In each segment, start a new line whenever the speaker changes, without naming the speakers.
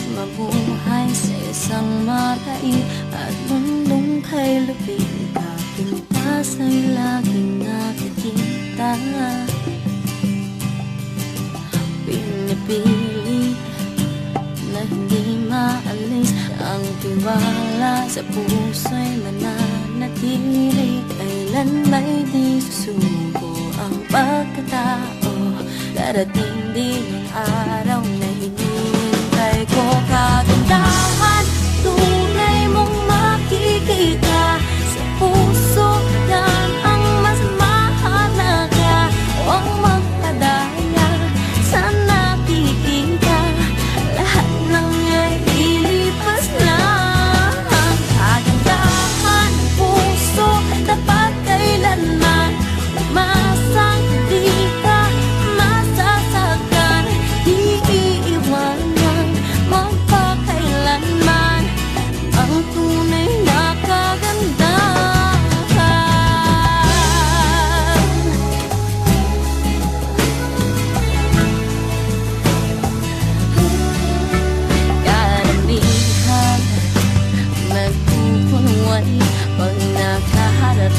Mahirap mabuhay sa isang mataid At mundong kay lupit. Ikakinta sa'yo laging nakikita Pinipili na hindi maalis Ang tiwala sa puso'y mananatili. Kailan may di susuko ang pagkatao? Darating din ang araw na hindi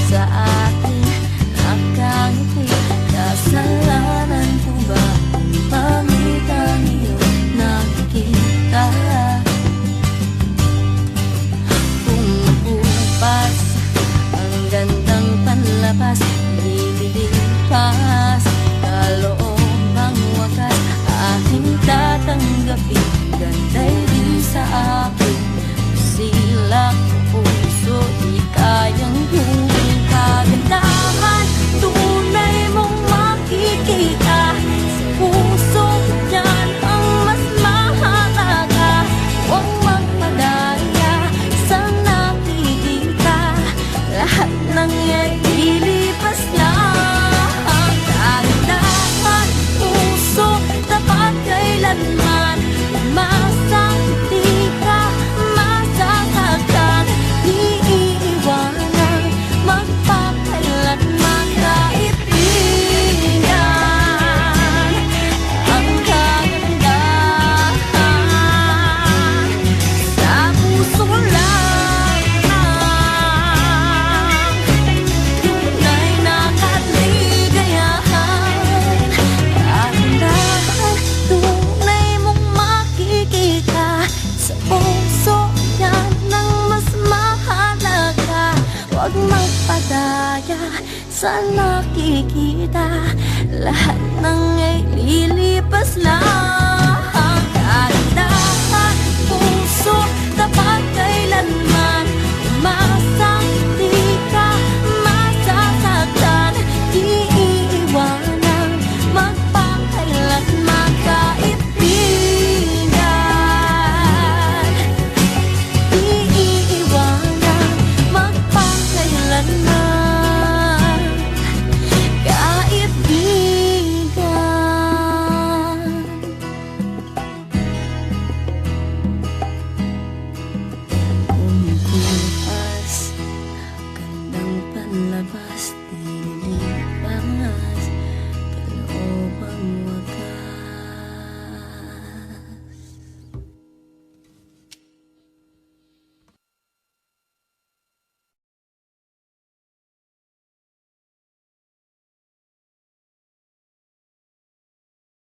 saat ini. Saan makikita lahat ng ay lilipas lang.